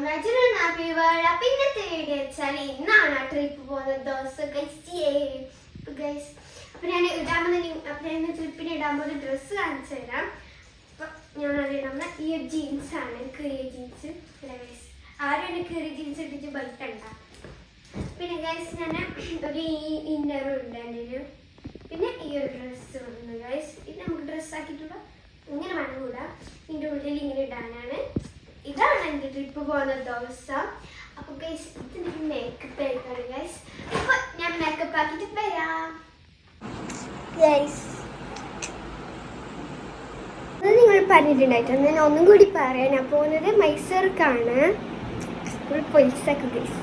Congratulation happy birthday അപ്പൊ വെച്ചാൽ ഇന്നാണ് ആ ട്രിപ്പ് പോകുന്നത്. ദിവസം ഗൈസ് അപ്പൊ ഞാൻ ഇടാൻ പോകുന്ന അപ്പൊ ഞാൻ ട്രിപ്പിന് ഇടാൻ പോകുന്ന ഡ്രസ്സ് കാണിച്ചു തരാം. അപ്പൊ ഞാൻ അത് ഇടുന്ന ഈ ജീൻസ് ആണ്. കീറിയ ജീൻസ് ഗൈസ് ആരും എന്നെ കീറിയ ജീൻസ് ഇട്ടിട്ട് ബൈക്കണ്ട. പിന്നെ ഗൈസ് ഞാൻ ഒരു ഇന്നറും ഉണ്ട് എന്റെ ഒരു. പിന്നെ ഈ ഒരു ഡ്രസ്സ് വന്നു ഗൈസ് ഇത് നമുക്ക് ഡ്രസ്സ് ആക്കിയിട്ടുള്ള ഇങ്ങനെ വേണമെന്നില്ല ഇതിന്റെ ഉള്ളിൽ ഇങ്ങനെ ഇടാനാണ്. ഇതാണ് എന്റെ ട്രിപ്പ് പോകുന്ന ദിവസം. അപ്പോൾ ഗൈസ് ഇത് മേക്കപ്പ് ആയിക്കാണ് ഗൈസ് അപ്പോൾ ഞാൻ മേക്കപ്പ് ആക്കിയിട്ട് വരാം. ഗൈസ് അത് നിങ്ങൾ പറഞ്ഞിട്ടുണ്ടായിട്ട്? ഞാൻ ഒന്നും കൂടി പറയാം ഞാൻ പോകുന്നത് മൈസൂർക്കാണ്. ഫുൾ പൊലിസൊക്കെ ഗൈസ്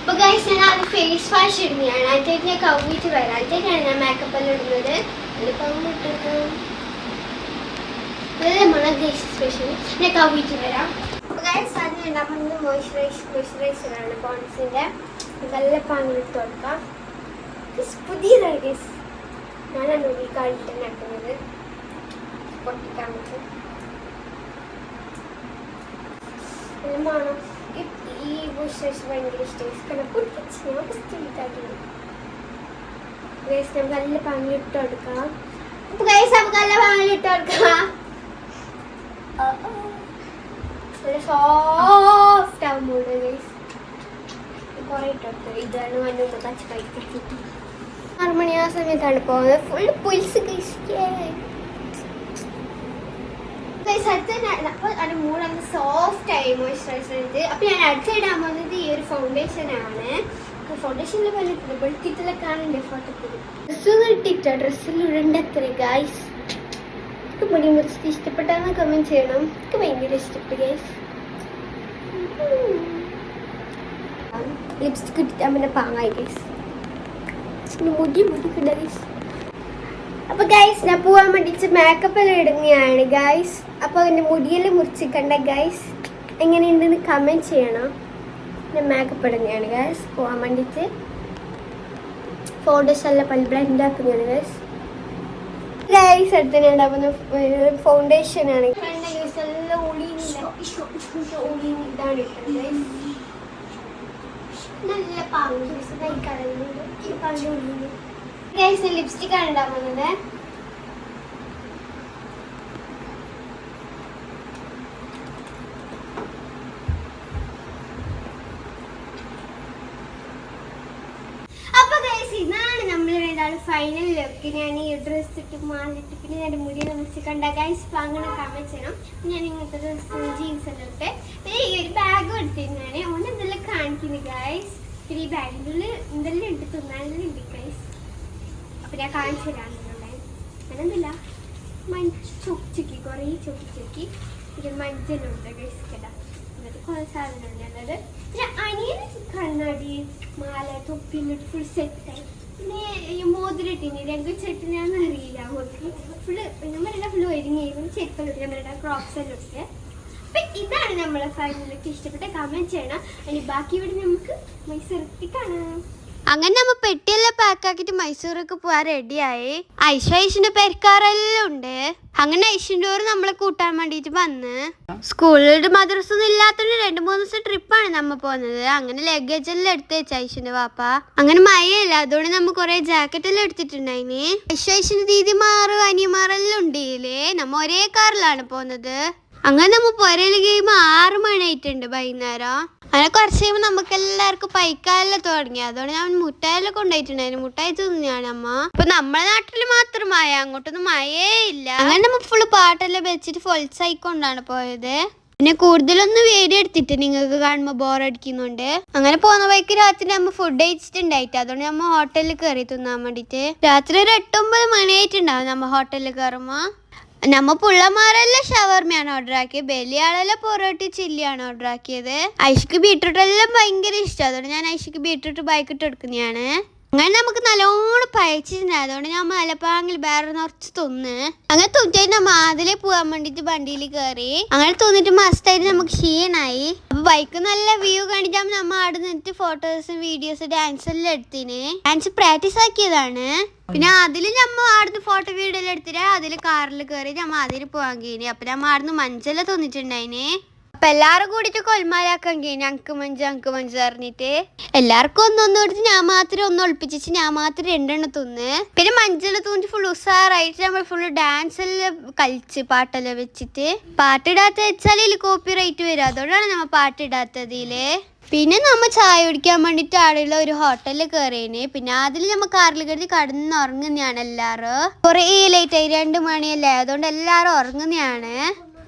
അപ്പൊ ഗൈസ് ഞാൻ ആദ്യം ഫേസ് വാഷ് ഇടുന്നതാണ്. അതിലേക്ക് ഞാൻ കൗവിട്ട് വരാം. അതിലേക്കാണ് ഞാൻ മേക്കപ്പ് എല്ലാം ഇടുന്നത്. ഇത് കൗവിട്ടിട്ട് സ്പെഷ്യൽ ഞാൻ കൗവിട്ട് വരാം. ആദ്യം ഉണ്ടാക്കുന്നത് മോയ്സ്ചറൈസ് മോയ്സ്ചറൈസർ ആണ് പോൺസിന്റെ നല്ല പാങ്ങിട്ട് കൊടുക്കാം. പുതിയതാണ് ഗൈസ് ഞാനാണ് ഈ കാണിട്ട് തന്നെ ആക്കുന്നത് പൊട്ടിക്കാൻ പറ്റും. മണം ഈ ബുഷസ് ഭയങ്കര ഇഷ്ടമായി കാരണം പൊട്ടിച്ച് ഞാൻ ഇട്ടാക്കി ഗൈസ് നമുക്ക് നല്ല പാങ്ങി ഇട്ട് കൊടുക്കാം. ഗൈസ് നമുക്ക് നല്ല പാങ്ങി കൊടുക്കാം. നല്ല സോഫ്റ്റ് ഇതാണ് ആറ് മണി ആ സമയത്താണ് പോകുന്നത് ഫുൾ പുൽസ് ഗൈസ് അടുത്ത അപ്പോൾ സോഫ്റ്റ് ആയി മോയ്സ്ചറൈസർ എടുത്ത് അപ്പോൾ ഞാൻ അടുത്തിടാൻ പോകുന്നത് ഈ ഒരു ഫൗണ്ടേഷൻ ആണ് ഫൗണ്ടേഷനിൽ പറഞ്ഞിട്ടുണ്ട് വെളുത്തിട്ടുള്ള കാണുന്നുണ്ട് ഫോട്ടോത്തിൽ ഡ്രസ്സിൽ ഇടണ്ടത്ര ഗൈസ് മുടി മുറിച്ചിട്ട് ഇഷ്ടപ്പെട്ടാന്ന് കമന്റ് ചെയ്യണം. എനിക്ക് ഭയങ്കര ലിപ്സ്റ്റിക് ഇട്ടിട്ട് പിന്നെ പാങ്ങായി ഗൈസ് മുടി മുടി ഗൈസ് അപ്പൊ ഗൈസ് ഞാൻ പോവാൻ വേണ്ടിട്ട് മേക്കപ്പ് എല്ലാം ഇടുന്നതാണ് ഗൈസ് അപ്പൊ എന്റെ മുടിയെല്ലാം മുറിച്ചിക്കണ്ട ഗൈസ് എങ്ങനെയുണ്ടെന്ന് കമന്റ് ചെയ്യണം. ഞാൻ മേക്കപ്പ് ഇടുന്നതാണ് ഗൈസ് പോവാൻ വേണ്ടിട്ട് ഫോട്ടോസ് എല്ലാം പല ബ്ലെൻഡ് ആക്കുന്നതാണ് ഗൈസ് അടുത്ത് ഞാൻ ഉണ്ടാകുന്ന ഫൗണ്ടേഷൻ ആണ്. നല്ല പാങ്ങ് ഗൈസ് ലിപ്സ്റ്റിക് ആണ് ഉണ്ടാകുന്നത് അപ്പൊ ഗൈസ് ഇതാണ് നമ്മൾ ഏതാണ് ഫൈനൽ ലുക്ക് ഞാൻ ഈ ഡ്രസ് ഇട്ട് മാറിയിട്ട് പിന്നെ ഞാൻ മുടി വെച്ച് കണ്ട ഗൈസ് അങ്ങനെ കമന്റ് ചെയ്യണം. ഞാൻ ഇങ്ങനത്തെ ഡ്രസ് ജീൻസ് എല്ലാം ഇട്ട് പിന്നെ ഈ ഒരു ബാഗ് എടുത്തിരുന്നു ഞാൻ ഒന്ന് എന്തെല്ലാം കാണിക്കുന്നു ഗൈസ് പിന്നെ ഈ ബാഗിന്റെ ഉള്ളിൽ എന്തെല്ലാം ഉണ്ട്? തിന്നാനെല്ലാം ഉണ്ട് ഗൈസ് അപ്പം ഞാൻ കാണിച്ചു തരാറുണ്ടായി അങ്ങനെന്തില്ല മഞ്ച് ചൊക്കിച്ചൊക്കി കുറേ ചൊക്കിച്ചൊക്കി പിന്നെ ഉണ്ട് ഗൈസ് കേട്ടാ എന്നിട്ട് കുറേ സാധനമാണ് ഞാനത് പിന്നെ അനിയൻ കണ്ണാടി മാല തൊപ്പിന്നിട്ട് ഫുൾ സെറ്റായി പിന്നെ ഈ മോതിരിട്ടിന് രംഗച്ചെട്ടിനാന്ന് അറിയില്ല അവർക്ക് ഫുള്ള് നമ്മളെല്ലാം ഫുള്ള് ഒരുങ്ങിയിരുന്നു. ചെരുപ്പെല്ലാം നമ്മളുടെ ക്രോപ്സ് എല്ലാം ഇട്ട്. അപ്പൊ ഇതാണ് നമ്മളെ ഫൈനലൊക്കെ ഇഷ്ടപ്പെട്ട കമന്റ് ചെയ്യണം. ഇനി ബാക്കി ഇവിടെ നമുക്ക് മൈസൂർ കാണാം. അങ്ങനെ നമ്മ പെട്ടിയെല്ലാം പാക്ക് ആക്കിട്ട് മൈസൂർക്ക് പോവാൻ റെഡിയായി ഐഷ ഐഷിന്റെ പെരക്കാരെല്ലാം ഉണ്ട്. അങ്ങനെ ഐഷിന്റെ ഓർ നമ്മളെ കൂട്ടാൻ വേണ്ടിട്ട് വന്ന്. സ്കൂളിൽ മദ്രസ ഒന്നും ഇല്ലാത്തോണ്ട് രണ്ട് മൂന്ന് ദിവസം ട്രിപ്പാണ് നമ്മ പോന്നത്. അങ്ങനെ ലഗേജ് എല്ലാം എടുത്ത് വെച്ച ഐഷിന്റെ വാപ്പ. അങ്ങനെ മഴയില്ല അതുകൊണ്ട് നമ്മ കൊറേ ജാക്കറ്റ് എല്ലാം എടുത്തിട്ടുണ്ടായിന്. ഐഷ ഐഷിന്റെ ദീദിമാറും അനിയമാറെല്ലാം ഉണ്ടില്ലേ നമ്മ ഒരേ കാറിലാണ് പോകുന്നത് അങ്ങനെ നമ്മൾ പുരയിൽ കഴിയുമ്പോൾ ആറ് മണിയായിട്ടുണ്ട് വൈകുന്നേരം. അങ്ങനെ കുറച്ച് കഴിയുമ്പോൾ നമുക്ക് എല്ലാവർക്കും പൈക്കാലെല്ലാം തുടങ്ങി. അതുകൊണ്ട് ഞാൻ മുട്ടായെല്ലാം കൊണ്ടുപോയിട്ടുണ്ടായിരുന്നു. മുട്ടായി തിന്നാണ് അമ്മ. ഇപ്പൊ നമ്മളെ നാട്ടിൽ മാത്രം മഴ അങ്ങോട്ടൊന്നും മഴയേ ഇല്ല അങ്ങനെ നമ്മൾ ഫുള്ള് പാട്ടെല്ലാം വെച്ചിട്ട് ഫൊൾസായിക്കൊണ്ടാണ് പോയത്. പിന്നെ കൂടുതലൊന്നും വേടി എടുത്തിട്ട് നിങ്ങൾക്ക് കാണുമ്പോൾ ബോറടിക്കുന്നുണ്ട് അങ്ങനെ പോകുന്ന വഴിക്ക് രാത്രി നമ്മൾ ഫുഡ് കഴിച്ചിട്ടുണ്ടായിട്ട്. അതുകൊണ്ട് നമ്മൾ ഹോട്ടലിൽ കയറി തിന്നാൻ വേണ്ടിയിട്ട് രാത്രി ഒരു എട്ടൊമ്പത് മണിയായിട്ടുണ്ടാവും നമ്മൾ ഹോട്ടലിൽ കയറുമ്പോ നമ്മ പുള്ളമാരെല്ലാം ഷവർമയാണ് ഓർഡർ ആക്കിയത് ബലിയാളെല്ലാം പൊറോട്ടി ചില്ലിയാണ് ഓർഡർ ആക്കിയത് ഐഷക്ക് ബീട്രൂട്ട് എല്ലാം ഭയങ്കര ഇഷ്ടം. അതുകൊണ്ട് ഞാൻ ഐഷക്ക് ബീട്രൂട്ട് ബൈക്കിട്ട് എടുക്കുന്നതാണ് അങ്ങനെ നമുക്ക് നല്ലോണം പയച്ചിട്ടുണ്ട് അതുകൊണ്ട് ഞാൻ മലപ്പാങ്ങിൽ വേറെ നിറച്ച് തിന്ന്. അങ്ങനെ തുന്നിട്ട് നമ്മ അതിലെ പോകാൻ വേണ്ടിട്ട് വണ്ടിയിൽ കയറി അങ്ങനെ തോന്നിട്ട് മസ്തായിട്ട് നമുക്ക് ക്ഷീണായി. അപ്പൊ ബൈക്ക് നല്ല വ്യൂ കാണിച്ചാൽ നമ്മ അവിടെ നിന്നിട്ട് ഫോട്ടോസും വീഡിയോസും ഡാൻസ് എല്ലാം എടുത്തിന്. Dance practice ആക്കിയതാണ്. പിന്നെ അതിൽ നമ്മ അവിടുന്ന് ഫോട്ടോ വീഡിയോ എല്ലാം എടുത്തിട്ട് അതിൽ കാറിൽ കയറി നമ്മ അതിൽ പോകാൻ കഴിഞ്ഞു അപ്പൊ നമ്മ അവിടുന്ന് മഞ്ചെല്ലാം തോന്നിട്ടുണ്ടായിന്. അപ്പൊ എല്ലാരും കൂടിട്ട് കൊൽമാലാക്കാൻ ഞങ്ങക്ക് മഞ്ച് ഞങ്ങക്ക് മഞ്ച് പറഞ്ഞിട്ട്. എല്ലാവർക്കും ഒന്നൊന്നും എടുത്ത് ഞാൻ മാത്രം ഒന്ന് ഒളിപ്പിച്ചിട്ട് ഞാൻ മാത്രം രണ്ടെണ്ണം തിന്ന്. പിന്നെ മഞ്ചൾ തൂന്നിട്ട് ഫുൾ ഉസാറായിട്ട് നമ്മൾ ഫുള്ള് ഡാൻസ് എല്ലാം കളിച്ച് പാട്ടെല്ലാം വെച്ചിട്ട്. പാട്ടിടാത്ത വെച്ചാൽ ഇതിൽ കോപ്പി റൈറ്റ് വരും. അതുകൊണ്ടാണ് നമ്മൾ പാട്ടിടാത്തതിൽ പിന്നെ നമ്മ ചായ കുടിക്കാൻ വേണ്ടിട്ട് ആടെയുള്ള ഒരു ഹോട്ടലിൽ കയറിയേന് പിന്നെ അതിൽ നമ്മ കാറിൽ കയറി കടന്നുറങ്ങുന്നതാണ് എല്ലാവരും കുറേ ലേറ്റ് ആയി രണ്ട് മണിയല്ലേ. അതുകൊണ്ട് എല്ലാരും ഉറങ്ങുന്നതാണ്.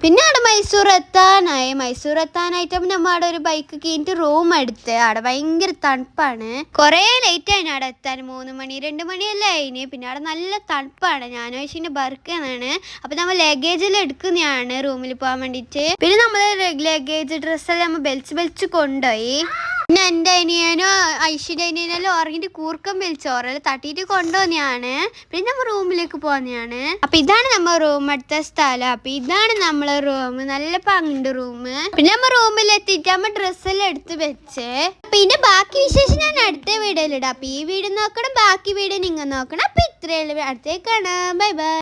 പിന്നെ അവിടെ മൈസൂർ എത്താനായി. മൈസൂർ എത്താനായിട്ട് നമ്മൾ അവിടെ ഒരു ബൈക്ക് കീഞ്ഞിട്ട് റൂം എടുത്ത്. അവിടെ ഭയങ്കര തണുപ്പാണ്. കുറേ ലേറ്റ് ആയിന് അവിടെ എത്താൻ. മൂന്ന് മണി രണ്ട് മണിയല്ലേ ആയിന്. പിന്നെ അവിടെ നല്ല തണുപ്പാണ്. ഞാനും പക്ഷേ ബർക്കാണ് അപ്പൊ നമ്മൾ ലഗേജിൽ എടുക്കുന്നതാണ് റൂമിൽ പോകാൻ വേണ്ടിയിട്ട് പിന്നെ നമ്മൾ ലഗേജ് ഡ്രസ്സെല്ലാം നമ്മൾ ബെൽച്ച് ബെൽച്ച് കൊണ്ടുപോയി എന്റെ അനിയനോ ഐശ്വര്യ അനിയനെല്ലാം ഉറങ്ങിട്ട് കൂർക്കം വലിച്ചു ഓറെല്ലാം തട്ടിയിട്ട് കൊണ്ടുവന്നെയാണ്. പിന്നെ നമ്മൾ റൂമിലേക്ക് പോകുന്നതാണ് അപ്പൊ ഇതാണ് നമ്മ റൂം അടുത്ത സ്ഥലം. അപ്പൊ ഇതാണ് നമ്മളെ റൂം. നല്ല പങ്കുണ്ട് റൂം പിന്നെ നമ്മ റൂമിൽ എത്തിയിട്ട് നമ്മ ഡ്രസ്സെല്ലാം എടുത്ത് വെച്ച്. പിന്നെ ബാക്കി വിശേഷം ഞാൻ അടുത്ത വീഡിയോയിലിടാം അപ്പൊ ഈ വീഡിയോ നോക്കണം ബാക്കി വീഡിയോ നിങ്ങൾ നോക്കണം. അപ്പൊ ഇത്രയുള്ള അടുത്തേക്കാണ് ബൈ ബൈ.